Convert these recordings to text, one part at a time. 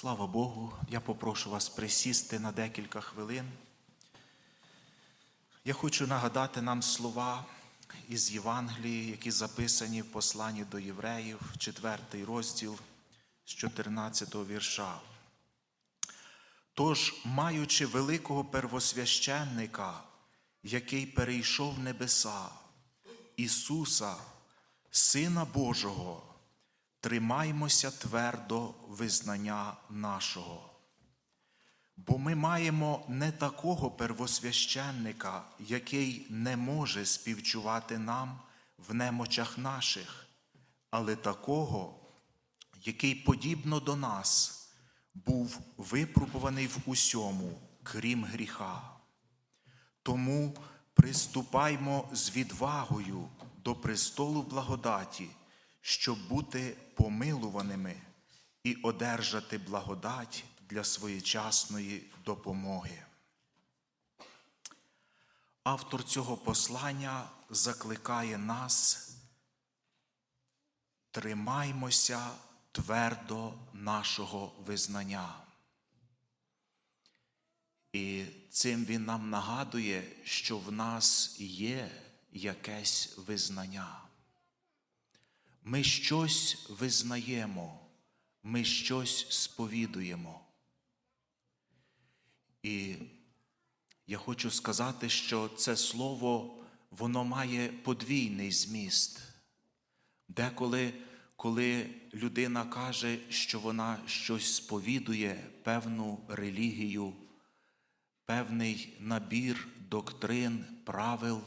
Слава Богу, я попрошу вас присісти на декілька хвилин. Я хочу нагадати нам слова із Євангелії, які записані в посланні до євреїв, 4 розділ з 14 вірша. Тож, маючи великого первосвященника, який перейшов небеса, Ісуса, Сина Божого, тримаймося твердо визнання нашого. Бо ми маємо не такого первосвященника, який не може співчувати нам в немочах наших, але такого, який подібно до нас був випробуваний в усьому, крім гріха. Тому приступаймо з відвагою до престолу благодаті, щоб бути помилуваними і одержати благодать для своєчасної допомоги. Автор цього послання закликає нас тримаймося твердо нашого визнання. І цим він нам нагадує, що в нас є якесь визнання. Ми щось визнаємо, ми щось сповідуємо. І я хочу сказати, що це слово воно має подвійний зміст. Деколи, коли людина каже, що вона щось сповідує, певну релігію, певний набір доктрин, правил,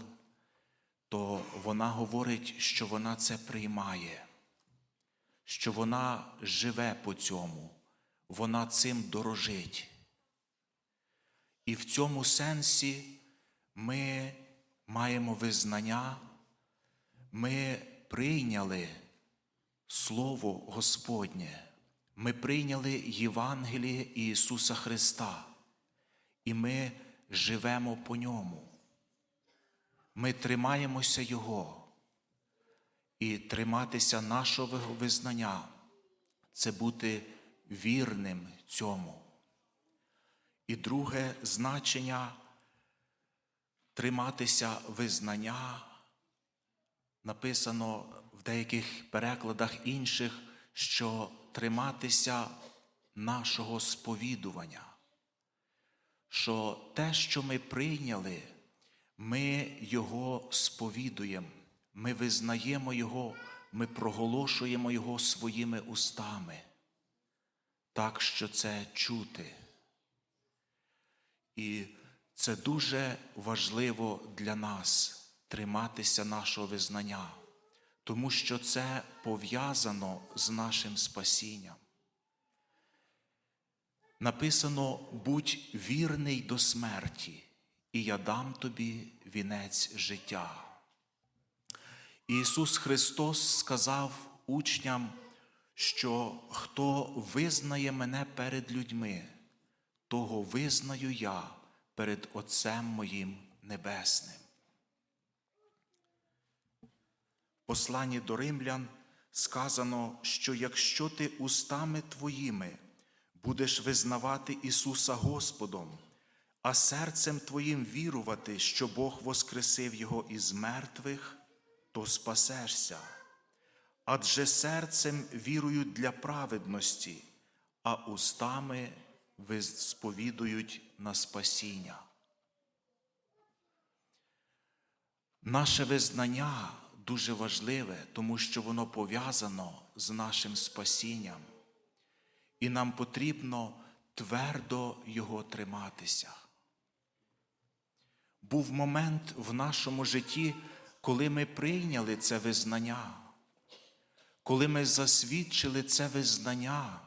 то вона говорить, що вона це приймає, що вона живе по цьому, вона цим дорожить. І в цьому сенсі ми маємо визнання, ми прийняли Слово Господнє, ми прийняли Євангеліє Ісуса Христа, і ми живемо по ньому. Ми тримаємося Його. І триматися нашого визнання це бути вірним цьому. І друге значення триматися визнання написано в деяких перекладах інших, що триматися нашого сповідування, що те, що ми прийняли, ми Його сповідуємо, ми визнаємо Його, ми проголошуємо Його своїми устами, так що це чути. І це дуже важливо для нас триматися нашого визнання, тому що це пов'язано з нашим спасінням. Написано будь вірний до смерті, і я дам тобі вінець життя. Ісус Христос сказав учням, що хто визнає мене перед людьми, того визнаю я перед Отцем моїм Небесним. Посланні до римлян сказано, що якщо ти устами твоїми будеш визнавати Ісуса Господом, а серцем твоїм вірувати, що Бог воскресив Його із мертвих, то спасешся. Адже серцем вірують для праведності, а устами сповідують на спасіння. Наше визнання дуже важливе, тому що воно пов'язано з нашим спасінням, і нам потрібно твердо його триматися. Був момент в нашому житті, коли ми прийняли це визнання, коли ми засвідчили це визнання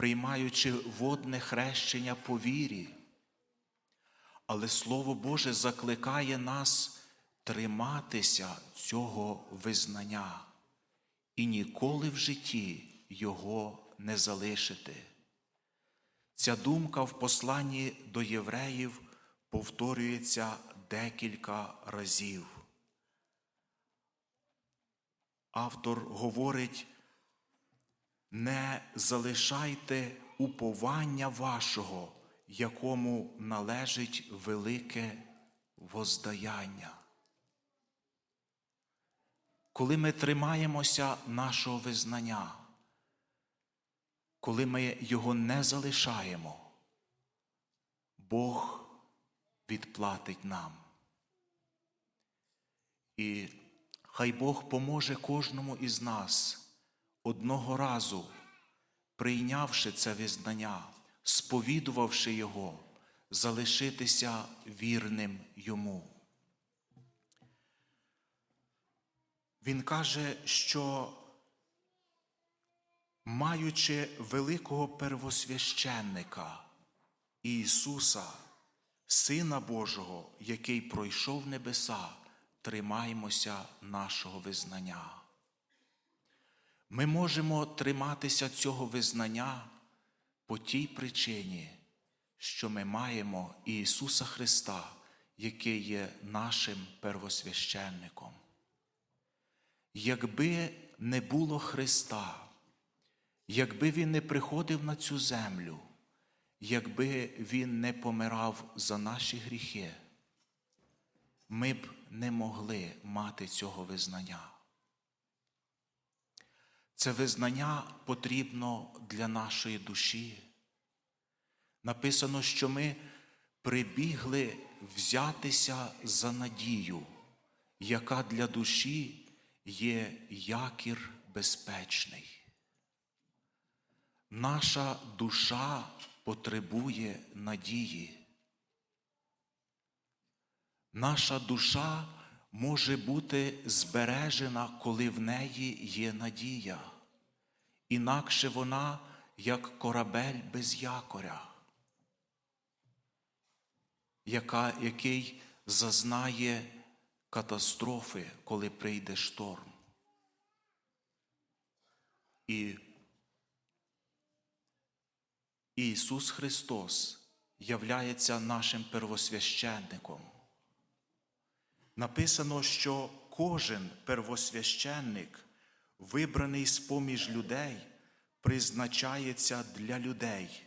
приймаючи водне хрещення по вірі. Але Слово Боже закликає нас триматися цього визнання і ніколи в житті його не залишити. Ця думка в посланні до євреїв повторюється декілька разів. Автор говорить, не залишайте уповання вашого, якому належить велике воздаяння. Коли ми тримаємося нашого визнання, коли ми його не залишаємо, Бог відплатить нам. І хай Бог поможе кожному із нас одного разу, прийнявши це визнання, сповідувавши Його, залишитися вірним Йому. Він каже, що маючи великого первосвященника Ісуса, Сина Божого, який пройшов небеса, тримаймося нашого визнання. Ми можемо триматися цього визнання по тій причині, що ми маємо Ісуса Христа, який є нашим первосвященником. Якби не було Христа, якби Він не приходив на цю землю, якби Він не помирав за наші гріхи, ми б не могли мати цього визнання. Це визнання потрібно для нашої душі. Написано, що ми прибігли взятися за надію, яка для душі є якір безпечний. Наша душа потребує надії. Наша душа може бути збережена, коли в неї є надія, інакше вона як корабель без якоря, яка, який зазнає катастрофи, коли прийде шторм. І Ісус Христос являється нашим первосвященником. Написано, що кожен первосвященник, вибраний з поміж людей, призначається для людей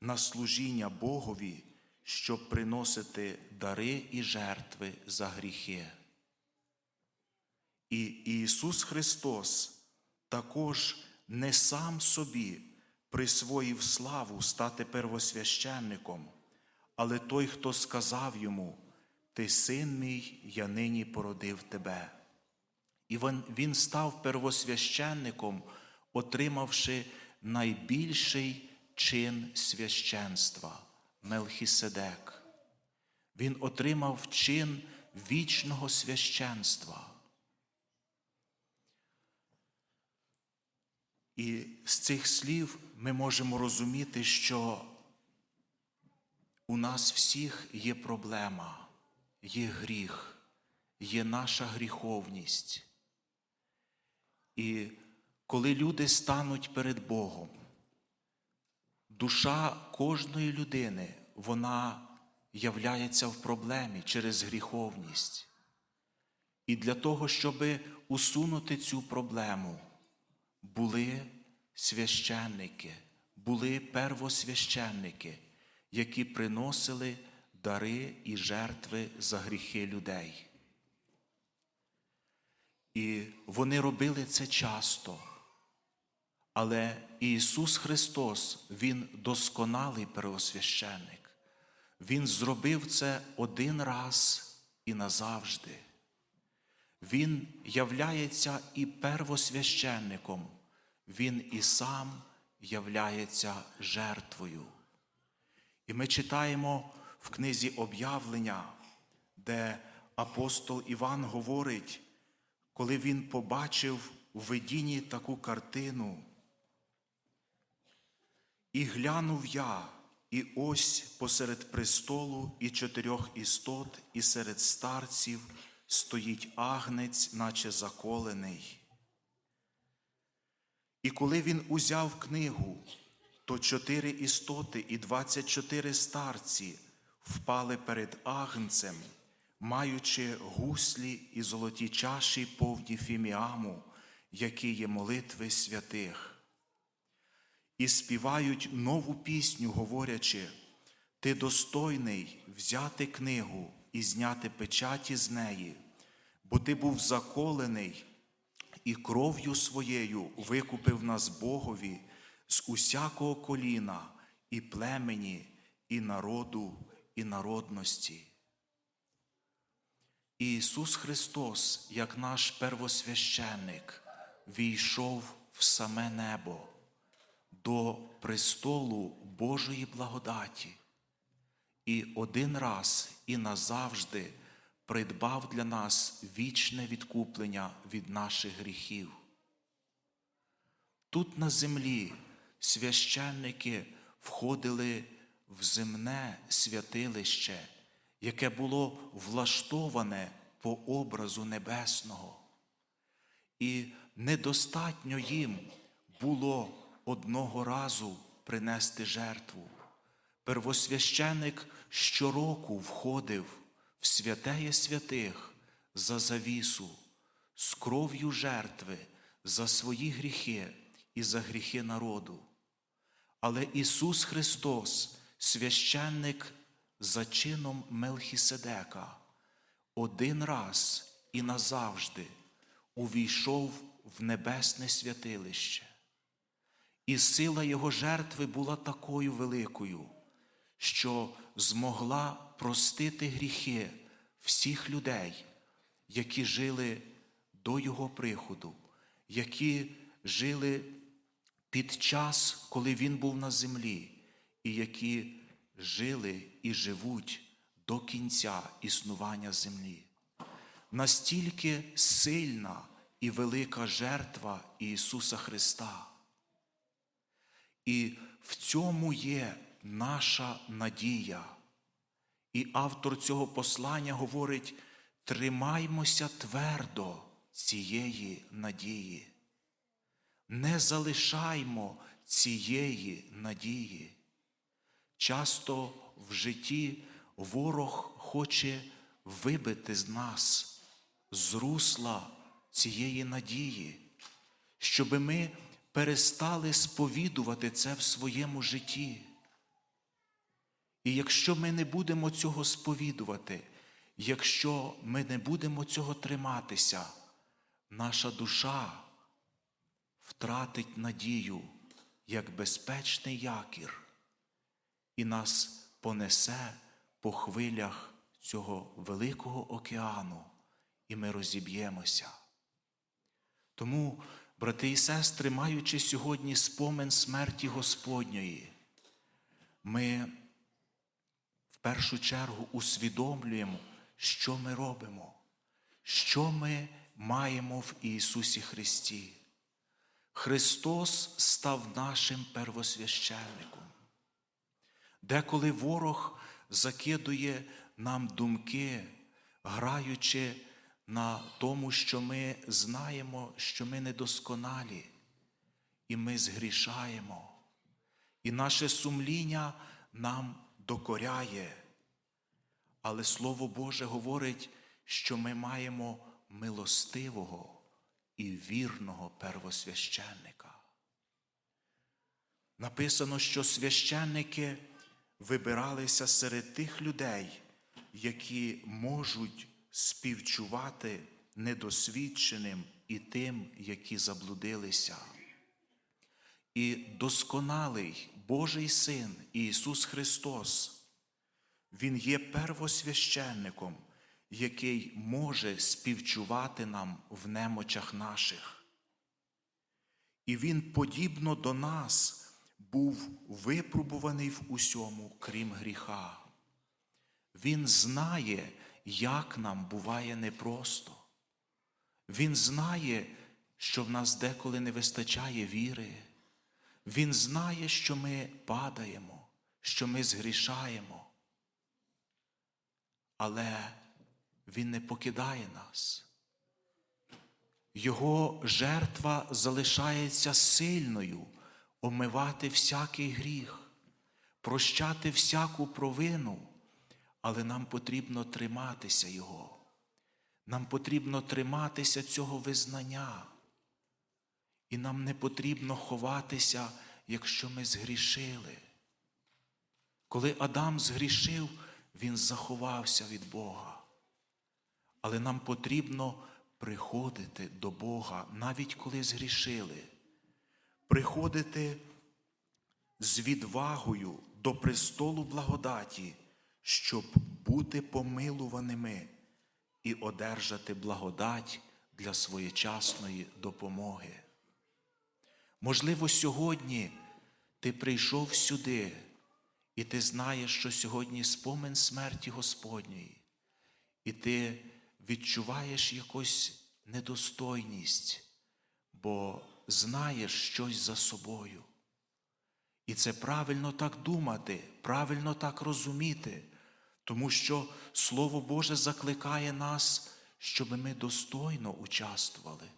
на служіння Богові, щоб приносити дари і жертви за гріхи. І Ісус Христос також не сам собі присвоїв славу стати первосвященником, але той, хто сказав йому, Ти син мій, я нині породив тебе. І він, став первосвященником, отримавши найбільший чин священства Мелхіседек. Він отримав чин вічного священства. І з цих слів ми можемо розуміти, що у нас всіх є проблема, є гріх, є наша гріховність. І коли люди стануть перед Богом, душа кожної людини, вона являється в проблемі через гріховність. І для того, щоб усунути цю проблему, були священники, були первосвященники, які приносили дари і жертви за гріхи людей. І вони робили це часто. Але Ісус Христос, Він досконалий первосвященник. Він зробив це один раз і назавжди. Він являється і первосвященником, Він і сам являється жертвою. І ми читаємо в книзі об'явлення, де апостол Іван говорить, коли він побачив у видінні таку картину. І глянув я, і ось посеред престолу і чотирьох істот, і серед старців стоїть агнець, наче заколений. І коли він узяв книгу, то чотири істоти і двадцять чотири старці впали перед агнцем, маючи гуслі і золоті чаші повні фіміаму, які є молитви святих. і співають нову пісню, говорячи, Ти достойний взяти книгу і зняти печаті з неї, бо ти був заколений і кров'ю своєю викупив нас Богові з усякого коліна, і племені, і народу, і народності. І Ісус Христос, як наш первосвященник, війшов в саме небо до престолу Божої благодаті і один раз і назавжди придбав для нас вічне відкуплення від наших гріхів. Тут на землі священники входили в земне святилище, яке було влаштоване по образу небесного. І недостатньо їм було одного разу принести жертву. Первосвященик щороку входив в святеє святих за завісу, з кров'ю жертви за свої гріхи і за гріхи народу. Але Ісус Христос, священник за чином Мелхіседека, один раз і назавжди увійшов в небесне святилище. І сила Його жертви була такою великою, що змогла простити гріхи всіх людей, які жили до Його приходу, які жили під час, коли Він був на землі, і які жили і живуть до кінця існування землі. Настільки сильна і велика жертва Ісуса Христа. І в цьому є наша надія. І автор цього послання говорить: тримаймося твердо цієї надії. Не залишаймо цієї надії. Часто в житті ворог хоче вибити з нас з русла цієї надії, щоби ми перестали сповідувати це в своєму житті. І якщо ми не будемо цього сповідувати, якщо ми не будемо цього триматися, наша душа втратить надію як безпечний якір і нас понесе по хвилях цього великого океану, і ми розіб'ємося. Тому, брати і сестри, маючи сьогодні спомин смерті Господньої, ми першу чергу усвідомлюємо, що ми робимо, що ми маємо в Ісусі Христі. Христос став нашим первосвященником. Деколи ворог закидує нам думки, граючи на тому, що ми знаємо, що ми недосконалі, і ми згрішаємо, і наше сумління нам докоряє. Але Слово Боже говорить, що ми маємо милостивого і вірного первосвященника. Написано, що священники вибиралися серед тих людей, які можуть співчувати недосвідченим і тим, які заблудилися. І досконалий Божий Син Ісус Христос, Він є первосвященником, який може співчувати нам в немочах наших. І Він, подібно до нас, був випробуваний в усьому, крім гріха. Він знає, як нам буває непросто. Він знає, що в нас деколи не вистачає віри. Він знає, що ми падаємо, що ми згрішаємо. Але Він не покидає нас. Його жертва залишається сильною омивати всякий гріх, прощати всяку провину, але нам потрібно триматися Його. Нам потрібно триматися цього визнання. І нам не потрібно ховатися якщо ми згрішили. Коли Адам згрішив, він заховався від Бога. Але нам потрібно приходити до Бога, навіть коли згрішили, приходити з відвагою до престолу благодаті, щоб бути помилуваними і одержати благодать для своєчасної допомоги. Можливо, сьогодні ти прийшов сюди, і ти знаєш, що сьогодні спомин смерті Господньої, і ти відчуваєш якусь недостойність, бо знаєш щось за собою. І це правильно так думати, правильно так розуміти, тому що Слово Боже закликає нас, щоб ми достойно участвували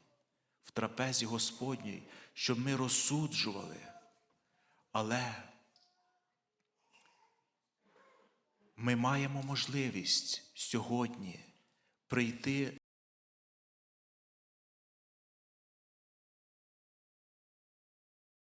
в трапезі Господній, щоб ми розсуджували. Але ми маємо можливість сьогодні прийти